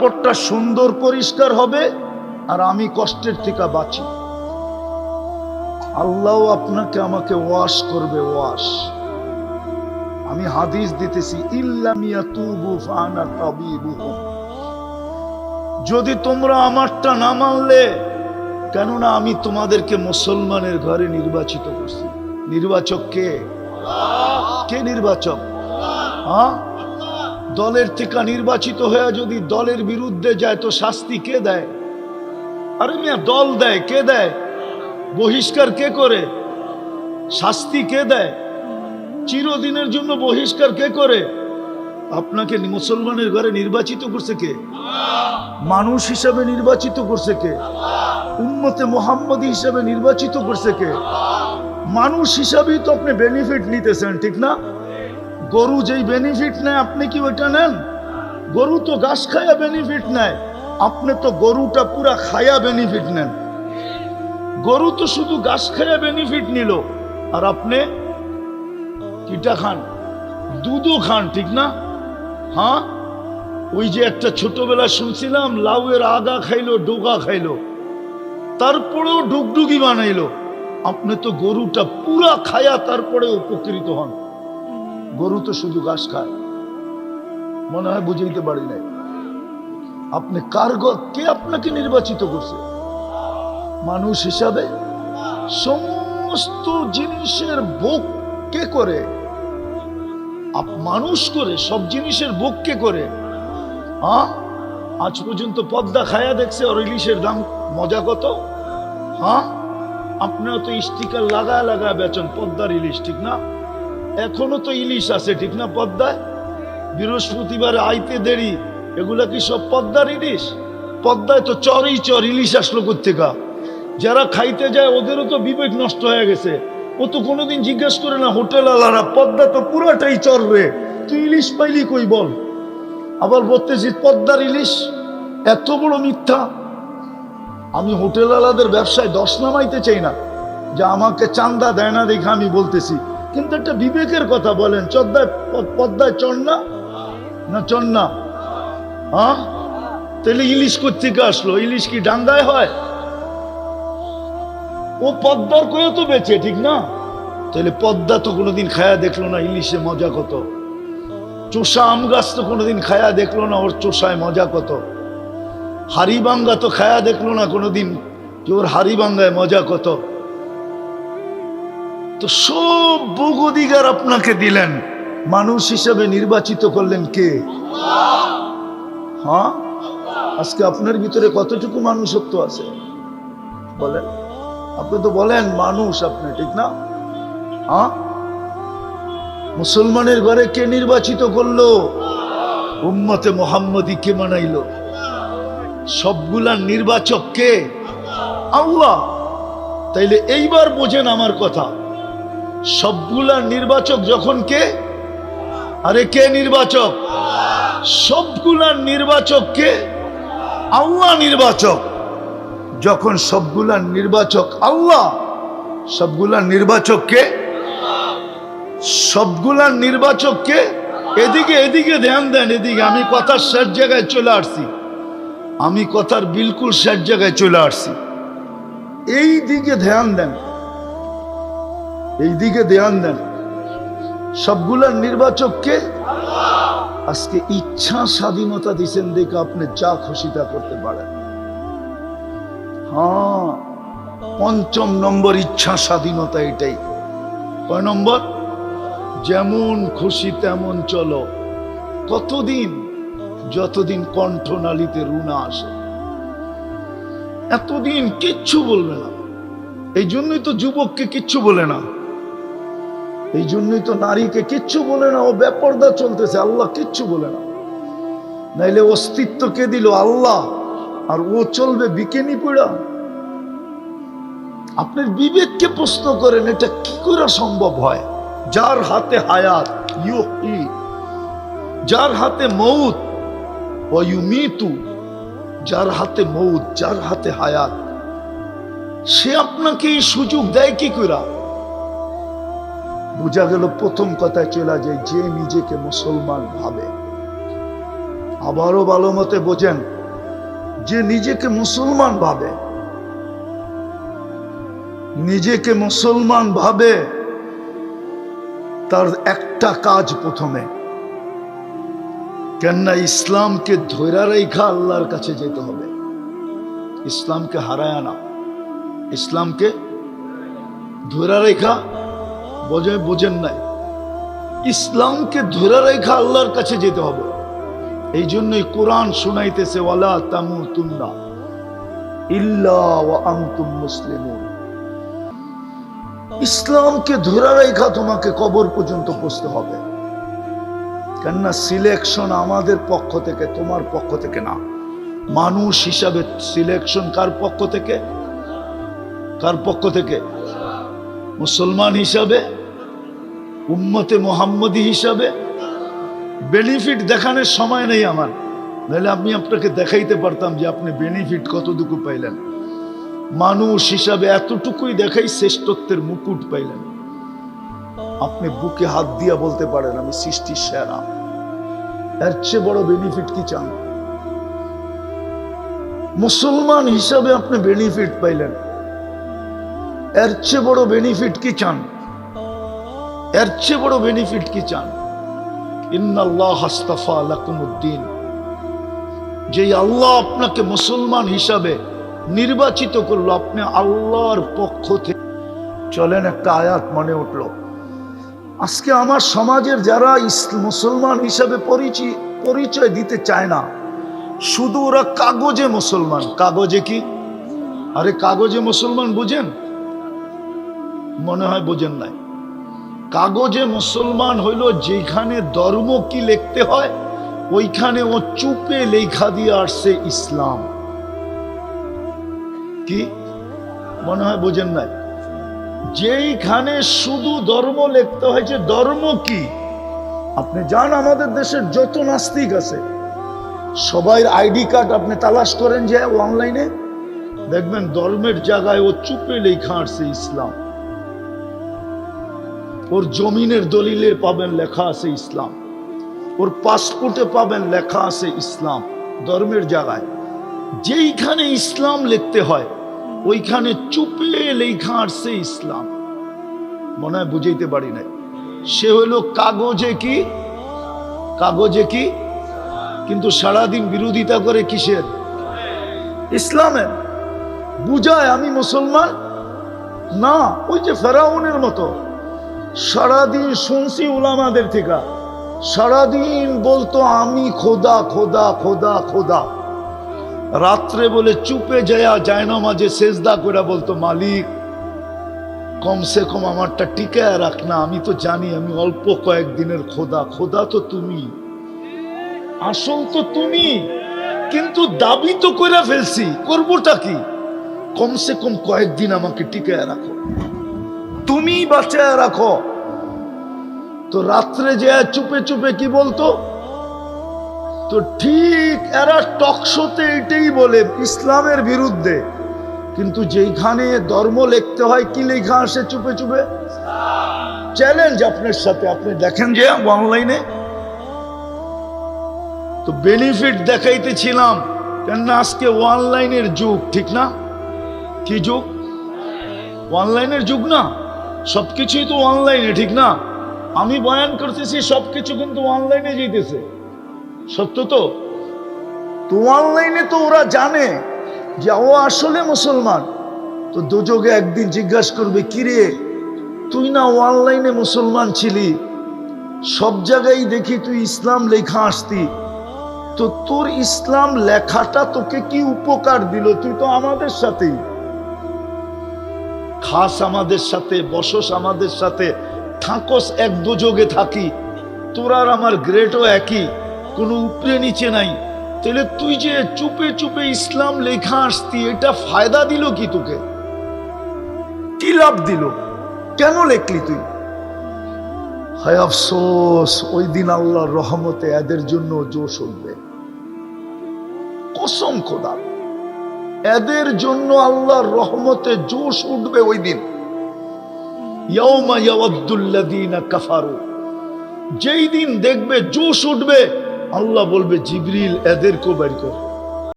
পথটা সুন্দর পরিষ্কার হবে আর আমি কষ্টের থেকে বাঁচি। আল্লাহ আপনাকে আমাকে ওয়াশ করবে, ওয়াশ। আমি হাদিস দিতেছি যদি তোমরা আমারটা না মানলে, কেননা আমি তোমাদেরকে মুসলমানের ঘরে নির্বাচিত করছি। নির্বাচক কে? কে নির্বাচক? হ্যাঁ দলের থেকে নির্বাচিত হয়ে যদি দলের বিরুদ্ধে যায়, তো শাস্তি কে দেয়? আরে মিয়া, দল দেয়, কে দেয়? বহিষ্কার কে করে? শাস্তি কে দেয়? চিরদিনের জন্য বহিষ্কার কে করে? আপনাকে মুসলমানের ঘরে নির্বাচিত করছে কে? মানুষ হিসাবে নির্বাচিত করছে কে? উন্মতে মোহাম্মদ হিসাবে নির্বাচিত করছে কে? মানুষ হিসাবেই তো আপনি বেনিফিট নিতেছেন, ঠিক না? গরু যেই বেনিফিট নেয়, আপনি কি ওইটা নেন? গরু তো ঘাস খায়া বেনিফিট নেয়, আপনি তো গরুটা পুরা খায়া বেনিফিট নেন। গরু তো শুধু ঘাস খায়া বেনিফিট নিল, আর আপনি কিটা খান? দুধও খান, ঠিক না? হ্যাঁ? ওই যে একটা ছোটবেলা শুনছিলাম, লাউয়ের আগা খাইলো, ডোগা খাইলো। তারপরেও ডুগডুগি বানাইলো। আপনি তো গরুটা পুরা খায়া তারপরে উপকৃত হন। গরু তো শুধু ঘাস খায়। মনে হয় বুঝাইতে পারি নাই। আপনি কার কে আপনাকে নির্বাচিত করছে? মানুষ হিসাবে সমস্ত জিনিসের ভোগ কে করে? মানুষ করে, সব জিনিসের ভোগ কে করে? হ্যাঁ? আজ পর্যন্ত পদ্মা খায়া দেখছে আর ইলিশের দাম মজা কত? হ্যাঁ? আপনারা তো স্টিকার লাগা লাগা বেচন, পদ্মার ইলিশ, ঠিক না? এখনও তো ইলিশ আছে, ঠিক না পদ্মায় বৃহস্পতিবার আইতে দেরি, এগুলা কি সব পদ্মার ইলিশ? পদ্মায় তো চরই চর ইলিশ আসলো কোথেকা যারা খাইতে যায়, ওদেরও তো বিবেক নষ্ট হয়ে গেছে। ও তো কোনোদিন জিজ্ঞেস করে না হোটেল আলারা পদ্মা তো পুরাটাই চর রে, তুই ইলিশ পাইলি কই বল? আবার বলতেছি, পদ্মার ইলিশ এত বড় মিথ্যা। আমি হোটেল আলাদের ব্যবসায় দশ নামাইতে চাই না, যে আমাকে চান্দা দেয় না দেখে আমি বলতেছি। কিন্তু একটা বিবেকের কথা বলেন, চদ্দায় পদ্মায় চড় না না চড় না হ্যাঁ? তাহলে ইলিশ কোথেকে আসলো? ইলিশ কি ডাঙ্গায় হয়? ও পদ্মার কয়ে তো বেঁচে, ঠিক না? তাহলে পদ্মা তো কোনোদিন খায়া দেখল না ইলিশে মজা কত। চোষা আম গাছ তো কোনোদিন খায়া দেখল না ওর চোষায় মজা কত। হারিবাঙ্গা তো খায়া দেখল না কোনোদিন যে ওর হারিবাঙ্গায় মজা কত। তো সব ভোগ অধিকার আপনাকে দিলেন। মানুষ হিসাবে নির্বাচিত করলেন কে? হ্যাঁ? আজকে আপনার ভিতরে কতটুকু মানুষত্ব আছে? বলেন। আপনি তো বলেন মানুষ আপনি, ঠিক না? হ্যাঁ? মুসলমানের ঘরে কে নির্বাচিত করল? উম্মতে মোহাম্মদী কে মানাইলো সবগুলার নির্বাচক কে? আল্লাহ। তাইলে এইবার বোঝেন আমার কথা। সবগুলার নির্বাচক যখন কে? আরে কে নির্বাচক? সবগুলার নির্বাচক কে? আল্লাহ নির্বাচক। যখন সবগুলার নির্বাচক আল্লাহ সবগুলার নির্বাচক কে? সবগুলার নির্বাচক কে? এদিকে এদিকে ধ্যান দেন, এদিকে। আমি কথার শেষ জায়গায় চলে আসছি। আমি কথার বিলকুল শেষ জায়গায় চলে আসছি। এই দিকে ধ্যান দেন। এই দিকে ধ্যান দেন। সবগুলার নির্বাচককে আজকে ইচ্ছা স্বাধীনতা দিচ্ছেন দেখে আপনি যা খুশি তা করতে পারেন। হ্যাঁ পঞ্চম নম্বর ইচ্ছা স্বাধীনতা এটাই। কয় নম্বর? যেমন খুশি তেমন চলো। কতদিন? যতদিন কণ্ঠনালীতে রুনা আসে। এতদিন কিচ্ছু বলবে না। এই জন্যই তো যুবককে কিচ্ছু বলে না। এই জন্যই তো নারীকে কিচ্ছু বলে না, ও বেপর্দা চলতেছে, আল্লাহ কিচ্ছু বলে না। নাইলে অস্তিত্ব কে দিল? আল্লাহ। আর ও চলবে বিকেনি পড়া। আপনার বিবেককে প্রশ্ন করেন, এটা কি করে সম্ভব হয়? যার হাতে হায়াত, ইউহি। যার হাতে মৌত অয়ুমিতু যার হাতে মৌত, যার হাতে হায়াত। সে আপনাকে এই সুযোগ দেয় কি করে? বোঝা গেল প্রথম কথায় চলে যায়, যে নিজেকে মুসলমান ভাবে। আবারও ভালো মতে বোঝেন, যে নিজেকে মুসলমান ভাবে। নিজেকে মুসলমান ভাবে, তার একটা কাজ প্রথমে। কেননা ইসলামকে ধৈরা রেখা আল্লাহর কাছে যেতে হবে। ইসলামকে হারায় না ইসলামকে ধৈরা রেখা বোঝে বোঝেন নাই। ইসলামকে ধৈরা রেখা আল্লাহর কাছে যেতে হবে। এই জন্যই কোরআন শুনাইতেছে, ওয়ালা তামু তুন্না ইসলামকে ধরে রেখা তোমাকে কবর পর্যন্ত পৌঁছতে হবে। কেননা সিলেকশন আমাদের পক্ষ থেকে, তোমার পক্ষ থেকে না। মানুষ হিসাবে সিলেকশন কার পক্ষ থেকে? কার পক্ষ থেকে? মুসলমান হিসাবে? উম্মতে মোহাম্মদী হিসাবে বেনিফিট দেখানোর সময় নেই আমার। নাহলে আমি আপনাকে দেখাইতে পারতাম যে আপনি বেনিফিট কতটুকু পাইলেন। মানুষ হিসাবে এতটুকুই দেখাই শ্রেষ্ঠত্বের মুকুট পাইলেন। আপনি বুকে হাত দিয়া বলতে পারেন, আমি সৃষ্টির সেরা। এর চেয়ে বড় বেনিফিট কি চান? মুসলমান হিসাবে আপনি বেনিফিট পাইলেন। এর চেয়ে বড় বেনিফিট কি চান? এর চেয়ে বড় বেনিফিট কি চান? ইন্নাল্লাহ হাস্তাফা লাকুমুদ্দিন। যে আল্লাহ আপনাকে মুসলমান হিসাবে নির্বাচিত করল, আপনি আল্লাহর পক্ষ থেকে চলেন একটা আয়াত মনে উঠল। আজকে আমার সমাজের যারা মুসলমান হিসাবে পরিচয় পরিচয় দিতে চায় না, শুধু ওরা কাগজে মুসলমান। কাগজে কি? আরে কাগজে মুসলমান বুঝেন? মনে হয় বুঝেন নাই। কাগজে মুসলমান হইল, যেখানে ধর্ম কি লিখতে হয়, ওইখানে ও চুপে লেখা দিয়ে আসছে ইসলাম। কি? মনে হয় বোঝেন নাই। যেইখানে শুধু ধর্ম লিখতে হয় যে ধর্ম কি? আপনি যান আমাদের দেশের যত নাস্তিক আছে সবাই আইডি কার্ড আপনি তালাশ করেন যে অনলাইনে। দেখবেন ধর্মের জায়গায় ও চুপে লেখা আসছে ইসলাম। ওর জমিনের দলিলে পাবেন লেখা আছে ইসলাম। ওর পাসপোর্টে পাবেন লেখা আছে ইসলাম, ধর্মের জায়গায়। যেইখানে ইসলাম লিখতে হয়, ওইখানে চুপে লেখা আসছে ইসলাম। মনে হয় বুঝাইতে পারি নাই। সে হলো কাগজে কি? কাগজে কি? কিন্তু সারাদিন বিরোধিতা করে কিসের? ইসলামের। বুঝায়, আমি মুসলমান? না, ওই যে ফেরাউনের মতো। সারাদিন শুনছি উলামাদের থেকে। সারাদিন বলতো, আমি খোদা খোদা খোদা খোদা। রাত্রে বলে, চুপে যায়া যায় না মাঝে সেজদা করে বলতো, মালিক, কমসে কম আমারটা টিকায় রাখ না, আমি তো জানি আমি অল্প কয়েকদিনের খোদা খোদা তো তুমি। আসল তো তুমি, কিন্তু দাবি তো করে ফেলছি, করবোটা কি? কমসে কম কয়েকদিন আমাকে টিকায় রাখো। তুমি বাঁচায় রাখো। তো রাত্রে যে চুপে চুপে কি বলতো? তো ঠিক এরা টকশোতে এটাই বলে ইসলামের বিরুদ্ধে। কিন্তু যেইখানে ধর্ম লিখতে হয়, কি লেখা আসে চুপে চুপে? চ্যালেঞ্জ আপনার সাথে। আপনি দেখেন যে অনলাইনে তো বেনিফিট দেখাইতেছিলাম। কেননা আজকে অনলাইনের যুগ, ঠিক না? কি যুগ? অনলাইনের যুগ না? সবকিছুই তো অনলাইনে, ঠিক না? আমি বয়ান করতেছি, সবকিছু কিন্তু অনলাইনে যেতেছে সত্য তো? তো অনলাইনে তো ওরা জানে যে ও আসলে মুসলমান। তো দুযোগে একদিন জিজ্ঞাসা করবে, কিরে, তুই না অনলাইনে মুসলমান ছিলি? সব জায়গায় দেখি তুই ইসলাম লেখা আসতি। তো তোর ইসলাম লেখাটা তোকে কি উপকার দিল? তুই তো আমাদের সাথেই। খাস আমাদের সাথে, বসস আমাদের সাথে, থাকস এক দুযোগে থাকি। তোর আর আমার গ্রেটও একই, কোনো উপরে নিচে নাই। তাহলে তুই যে চুপে চুপে ইসলাম লেখা আসতি, এটা ফায়দা দিল কি তোকে? কি লাভ দিল? কেন লেখলি তুই? হায় আফসোস, ওই দিন আল্লাহর রহমতে এদের জন্য জোশ উঠবে কসম খোদা। এদের জন্য আল্লাহর রহমতে জোশ উঠবে ওই দিন। যেই দিন দেখবে জোশ উঠবে, আল্লাহ বলবে, জিবরিল, এদেরকেও বের কর।